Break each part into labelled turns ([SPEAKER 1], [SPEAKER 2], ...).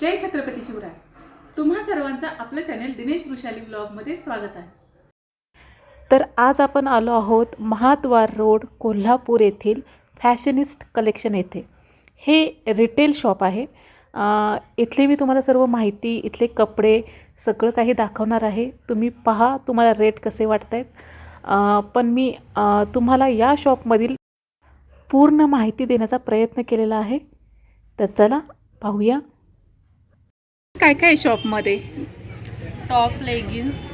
[SPEAKER 1] जय छत्रपती शिवराय. तुम्हा सर्वांचं आपलं चॅनेल दिनेश वृषाली ब्लॉगमध्ये स्वागत आहे.
[SPEAKER 2] तर आज आपण आलो आहोत महाद्वार रोड कोल्हापूर येथील फॅशनिस्ट कलेक्शन येथे. हे रिटेल शॉप आहे. इथले इथली मी तुम्हाला सर्व माहिती इथले कपडे सगळं काही दाखवणार आहे. तुम्ही पहा तुम्हाला रेट कसे वाटत आहेत पण मी तुम्हाला या शॉपमधील पूर्ण माहिती देण्याचा प्रयत्न केलेला आहे. तर चला पाहूया. काय काय शॉपमध्ये
[SPEAKER 3] टॉप लेगिन्स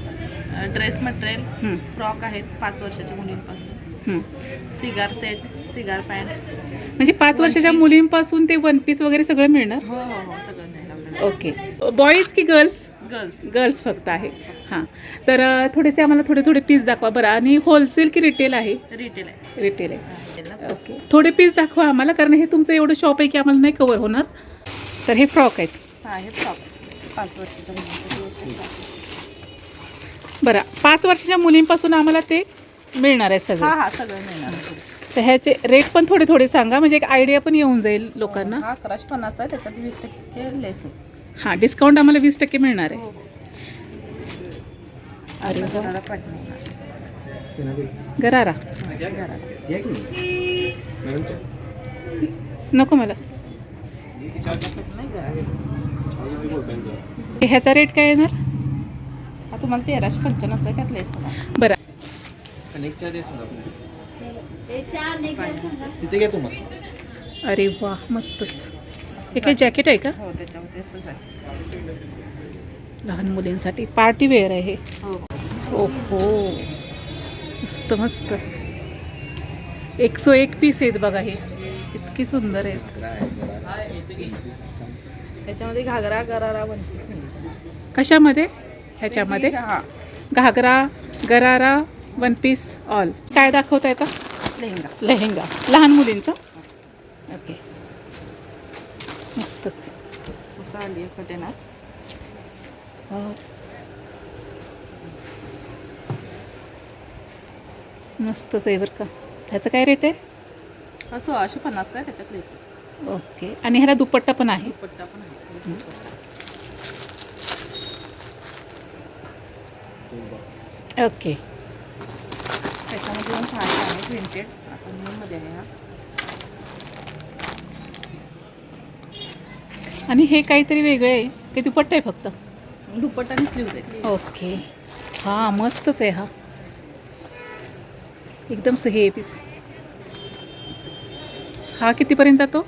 [SPEAKER 3] ड्रेस मटेरियल
[SPEAKER 2] हं,
[SPEAKER 3] फ्रॉक आहेत पाच वर्षाच्या मुलींपासून.
[SPEAKER 2] हं.
[SPEAKER 3] सिगार सेट सिगार पॅन्ट
[SPEAKER 2] म्हणजे पाच वर्षाच्या मुलींपासून ते वन पीस वगैरे सगळं मिळणार?
[SPEAKER 3] हो हो हो सगळं
[SPEAKER 2] ओके बॉईज की गर्ल्स
[SPEAKER 3] गर्ल्स
[SPEAKER 2] गर्ल्स फक्त आहे. हां. तर अ, थोडेसे आम्हाला थोडे थोडे पीस दाखवा बरं. आणि होलसेल की रिटेल आहे?
[SPEAKER 3] रिटेल आहे.
[SPEAKER 2] रिटेल आहे. ओके थोडे पीस दाखवा आम्हाला कारण हे तुमचं एवढं शॉप आहे की आम्हाला नाही कवर होणार. तर हे फ्रॉक आहेत.
[SPEAKER 3] हा हे फ्रॉक पाच वर्षाच्या मुलींसाठी
[SPEAKER 2] बरं पाच वर्षाच्या मुलींपासून आम्हाला ते मिळणार आहे
[SPEAKER 3] हा
[SPEAKER 2] सगळं.
[SPEAKER 3] हा सगळं मिळणार
[SPEAKER 2] तर ह्याचे रेट पण थोडे थोडे सांगा म्हणजे एक आयडिया पण येऊन जाईल लोकांना.
[SPEAKER 3] हा अकराशे पन्नासचा आहे त्याच्यात वीस टक्के लेस होईल
[SPEAKER 2] हां डिस्काउंट आम्हाला वीस टक्के मिळणार आहे.
[SPEAKER 3] हो हो.
[SPEAKER 2] अरे. गरारा. नको मला. ह्याचा रेट काय येणार?
[SPEAKER 3] हा तुम्हाला तेराशे पंच्याण्णवचा आहे त्यात लेस होणार
[SPEAKER 2] बरं.
[SPEAKER 4] अनेकच्या देस तिथे घ्या तुम्हाला.
[SPEAKER 2] अरे वा मस्तच. हे काय जॅकेट आहे का?
[SPEAKER 3] हो आहे.
[SPEAKER 2] लहान मुलींसाठी पार्टी वेअर आहे हे.
[SPEAKER 3] हो.
[SPEAKER 2] ओहो. मस्त मस्त. एक सो एक पीस आहेत बघा हे. इतकी सुंदर आहेत.
[SPEAKER 3] त्याच्यामध्ये घागरा गरारा बनते
[SPEAKER 2] कशामध्ये? ह्याच्यामध्ये?
[SPEAKER 3] हा.
[SPEAKER 2] घागरा गरारा वन पीस ऑल काय दाखवता येतं
[SPEAKER 3] लेहंगा.
[SPEAKER 2] लेहेंगा. लहान मुलींचा? ओके. मस्तच.
[SPEAKER 3] असं आली आहे
[SPEAKER 2] वाव. मस्तच आहे बरं का. ह्याचं काय रेट आहे?
[SPEAKER 3] हा सोळाशे पन्नासचा आहे त्याच्यात लेस
[SPEAKER 2] ओके. आणि ह्याला दुपट्टा पण आहे.
[SPEAKER 3] दुपट्टा पण आहे.
[SPEAKER 2] ओके.
[SPEAKER 3] त्याच्यामध्ये आहे प्रिंटेड हा.
[SPEAKER 2] आणि हे काहीतरी वेगळं आहे. ते दुपट्टा आहे फक्त.
[SPEAKER 3] दुपट्टा आणि स्लीव्ज आहे
[SPEAKER 2] ओके. हां मस्तच आहे हा. एकदम सही आहे पीस हा कितीपर्यंत जातो?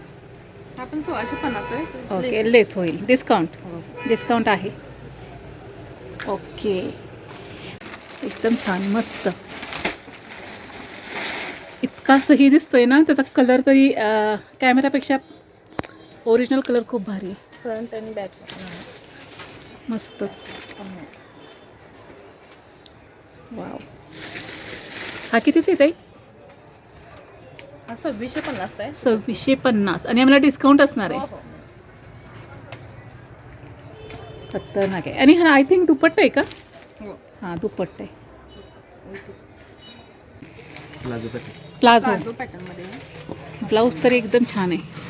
[SPEAKER 3] हा पण सोळाशे पन्नासचा आहे.
[SPEAKER 2] Okay less. होईल. डिस्काउंट
[SPEAKER 3] हो.
[SPEAKER 2] डिस्काउंट आहे. ओके. एकदम छान मस्त. इतका सही दिसतोय ना त्याचा कलर तरी कॅमेरापेक्षा ओरिजिनल कलर खूप भारी. आहे
[SPEAKER 3] फ्रंट आणि बॅक
[SPEAKER 2] मस्तच. वाव हा कितीच येत आहे
[SPEAKER 3] हा सव्वीसशे पन्नासचा आहे.
[SPEAKER 2] सव्वीसशे पन्नास. आणि आम्हाला डिस्काउंट असणार
[SPEAKER 3] हो
[SPEAKER 2] आहे.
[SPEAKER 3] हो
[SPEAKER 2] खतरनाक आहे. आणि हा आय थिंक दुपट्टा आहे का?
[SPEAKER 3] हो.
[SPEAKER 2] हां दुपट्टा आहे.
[SPEAKER 4] प्लाझो पॅटर्न
[SPEAKER 2] प्लाझो
[SPEAKER 3] प्लाझो पॅटर्नमध्ये आहे.
[SPEAKER 2] ब्लाऊज तर एकदम छान आहे.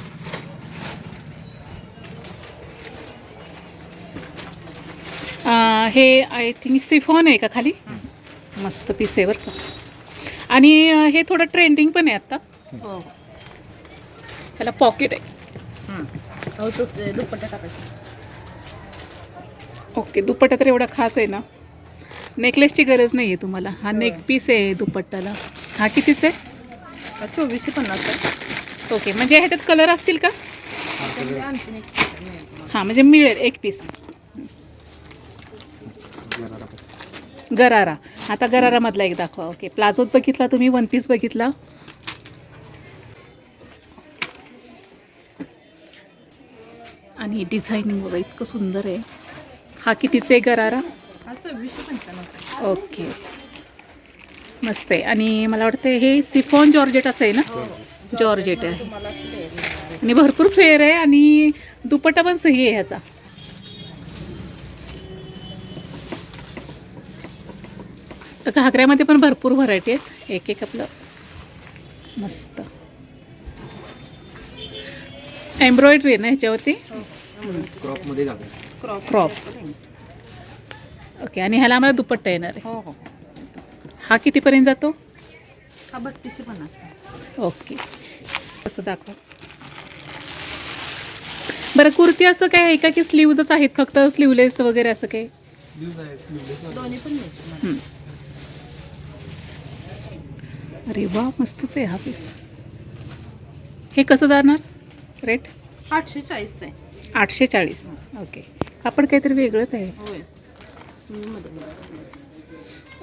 [SPEAKER 2] हे आय थिंक सिफॉन आहे का खाली? मस्त पीस आहे बरं का. आणि हे थोडं ट्रेंडिंग पण आहे आत्ता
[SPEAKER 3] हो. हो
[SPEAKER 2] त्याला पॉकेट आहे.
[SPEAKER 3] हो दुपट्टा टाकायचा.
[SPEAKER 2] ओके दुपट्टा तर एवढा खास आहे ना. नेकलेसची गरज नाही आहे तुम्हाला. हा नेक पीस आहे दुपट्टाला. हा कितीच आहे?
[SPEAKER 3] हा चोवीसशे पन्नासचा आहे.
[SPEAKER 2] ओके म्हणजे ह्याच्यात कलर असतील का. हां म्हणजे मिळेल एक पीस गरारा. आता गरारामधला एक दाखवा. ओके प्लाझोत बघितला तुम्ही? वन पीस बघितला? आणि डिझायनिंग बघा इतकं सुंदर आहे. हा कितीचं आहे गरारा?
[SPEAKER 3] हा
[SPEAKER 2] ओके. मस्त आहे. आणि मला वाटतं हे सिफॉन जॉर्जेट असं आहे ना? जॉर्जेट आहे
[SPEAKER 3] असं layer मिळणार आहे.
[SPEAKER 2] आणि भरपूर फ्लेअर आहे आणि दुपट्टा पण सही आहे ह्याचा. घागऱ्यामध्ये पण भरपूर व्हरायटी आहेत. एक एक आपलं. मस्त. एम्ब्रॉयडरी आहे ना ह्याच्यावरती?
[SPEAKER 4] क्रॉपमध्ये घालायचं
[SPEAKER 3] क्रॉप
[SPEAKER 2] क्रॉप ओके आणि ह्याला आम्हाला दुपट्टा येणार आहे.
[SPEAKER 3] हो हो.
[SPEAKER 2] हा कितीपर्यंत जातो?
[SPEAKER 3] हा बत्तीसशे पन्नासचा
[SPEAKER 2] ओके असं दाखवा. बरं कुर्ती असं काय आहे का की स्लीवजच आहेत? फक्त स्लीवलेस वगैरे असं काय
[SPEAKER 3] दोन्ही पण मिळते
[SPEAKER 2] हं. अरे वा मस्तच आहे हा पीस हे कसं जाणार? रेट
[SPEAKER 3] आठशे चाळीस आहे.
[SPEAKER 2] आठशे चाळीस ओके. कापड काहीतरी वेगळंच आहे.
[SPEAKER 3] होय.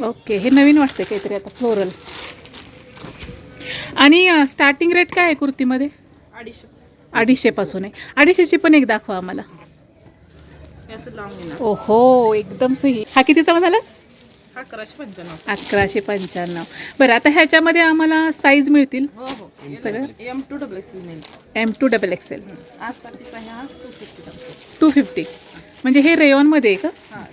[SPEAKER 2] ओके. हे नवीन वाटतं काहीतरी आता फ्लोरल. आणि स्टार्टिंग रेट काय आहे कुर्तीमध्ये?
[SPEAKER 3] अडीचशे
[SPEAKER 2] अडीचशेपासून आहे. अडीचशेची पण एक दाखवा आम्हाला.
[SPEAKER 3] हे असं लांब येणार
[SPEAKER 2] ओहो एकदम सही. हा कितीचा म्हणाला
[SPEAKER 3] अकराशे पंच्याण्णव.
[SPEAKER 2] अकराशे पंच्याण्णव. बरं आता ह्याच्यामध्ये आम्हाला साईज मिळतील?
[SPEAKER 3] हो हो.
[SPEAKER 2] सगळं?
[SPEAKER 3] M to double X L
[SPEAKER 2] M to double XL
[SPEAKER 3] आहे हा टू फिफ्टी
[SPEAKER 2] टू फिफ्टी म्हणजे हे रेयॉनमध्ये आहे का?
[SPEAKER 3] हा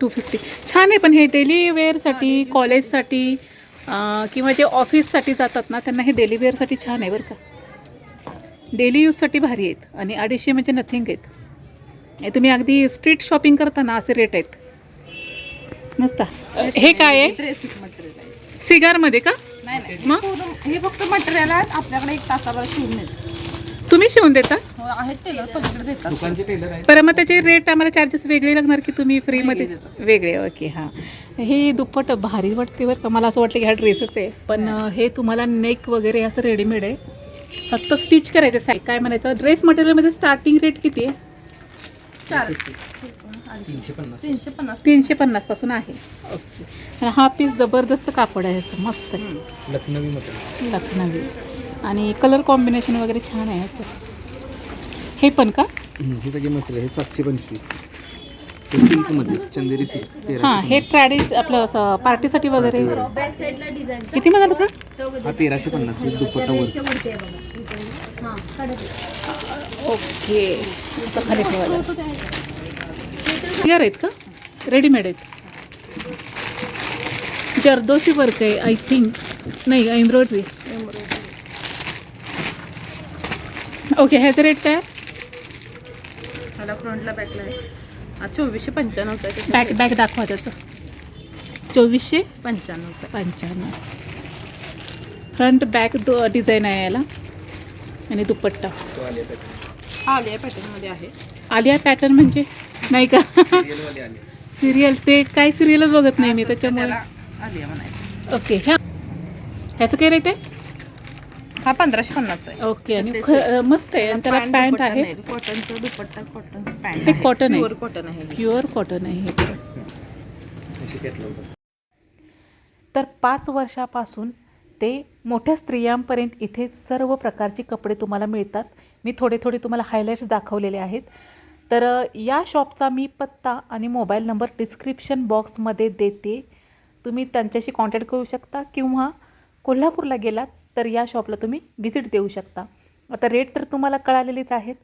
[SPEAKER 2] टू फिफ्टी छान आहे पण हे डेली वेअरसाठी कॉलेजसाठी किंवा जे ऑफिससाठी जातात ना त्यांना हे डेली वेअरसाठी छान आहे बरं का. डेली यूजसाठी भारी आहेत. आणि अडीचशे म्हणजे नथिंग आहेत. हे तुम्ही अगदी स्ट्रीट शॉपिंग करताना असे रेट आहेत. मस्त. हे काय आहे?
[SPEAKER 3] ड्रेसिंग मटेरियल आहे.
[SPEAKER 2] सिगारमध्ये का?
[SPEAKER 3] नाही नाही.
[SPEAKER 2] मग?
[SPEAKER 3] हे पूर्ण- हे फक्त मटेरियल आहे. आपल्याकडे एक तासाभर शिवून मिळतं
[SPEAKER 2] तुम्ही शिवून देता?
[SPEAKER 3] हो आहेत टेलर पलीकडे देतात.
[SPEAKER 4] दुकानचे टेलर आहेत.
[SPEAKER 2] बरं मग त्याचे रेट आम्हाला चार्जेस वेगळे लागणार की तुम्ही फ्रीमध्ये वेगळे ओके हां. ही दुप्पट भारी वाटते बरं का. मला असं वाटलं की हा ड्रेसच आहे. पण अं, हे तुम्हाला नेक वगैरे असं रेडीमेड आहे. फक्त स्टिच करायचं साई काय म्हणायचं? ड्रेस मटेरियलमध्ये स्टार्टिंग रेट किती आहे?
[SPEAKER 3] चार.
[SPEAKER 4] तीनशे पन्नास.
[SPEAKER 3] तीनशे पन्नास.
[SPEAKER 2] तीनशे पन्नासपासून आहे. ओके आणि हा पीस जबरदस्त कापड आहे. ह्याचं मस्त आहे.
[SPEAKER 4] लखनवी
[SPEAKER 2] लखनवी. आणि कलर कॉम्बिनेशन वगैरे छान आहे ह्याचं हे पण का?
[SPEAKER 4] हे सगळे मटेरियल हे सातशे पंचवीस. हे सिल्कमध्ये. चंदेरी सिल्क. तेरा
[SPEAKER 2] हां हे ट्रॅडिश आपलं असं पार्टीसाठी वगैरे?
[SPEAKER 5] बॅक साईडला डिझाईन
[SPEAKER 2] किती म्हणाल का
[SPEAKER 4] हा तेराशे पन्नास. विथ दुपट्टा वर.
[SPEAKER 5] हां
[SPEAKER 2] ओके. असं खाली ठेवायला क्लिअर आहेत का? रेडीमेड आहेत. जर्दोसी वर्क आहे आय थिंक नाही एम्ब्रॉयडरी ओके ह्याचं रेट काय?
[SPEAKER 3] मला फ्रंटला बॅकला आहे. चोवीसशे पंच्याण्णवचा आहे
[SPEAKER 2] बॅक बॅक दाखवा त्याचं. चोवीसशे
[SPEAKER 3] पंच्याण्णवचा
[SPEAKER 2] पंच्याण्णव. फ्रंट बॅक दो डिझाईन आहे याला. आणि दुपट्टा.
[SPEAKER 4] तो आलिया पॅटर्न
[SPEAKER 3] आलिया पॅटर्नमध्ये आहे.
[SPEAKER 2] आलिया पॅटर्न म्हणजे? नाही का? सिरियल ते काय सिरियलच बघत नाही मी त्याच्यामुळे.
[SPEAKER 3] त्याला आलिया म्हणायचं.
[SPEAKER 2] ओके ह्या ह्याचं काय रेट आहे?
[SPEAKER 3] हा पंधराशे पन्नासचा आहे.
[SPEAKER 2] ओके आणि मस्त आहे. आणि त्याला पॅन्ट आहे.
[SPEAKER 3] कॉटनचं दुपट्टा कॉटनचं पॅन्ट
[SPEAKER 2] हे cotton आहे.
[SPEAKER 3] कॉटन आहे हे.
[SPEAKER 2] प्युअर कॉटन आहे हे तर पाच वर्षापासून ते मोठ्या स्त्रियांपर्यंत इथे सर्व प्रकारचे कपडे तुम्हाला मिळतात. मी थोडे थोडे तुम्हाला हायलाईट्स दाखवलेले आहेत. तर या शॉपचा मी पत्ता आणि मोबाईल नंबर डिस्क्रिप्शन बॉक्समध्ये देते. तुम्ही त्यांच्याशी कॉन्टॅक्ट करू शकता किंवा कोल्हापूरला गेलात तर या शॉपला तुम्ही व्हिजिट देऊ शकता. आता रेट तर तुम्हाला कळालेलेच आहेत.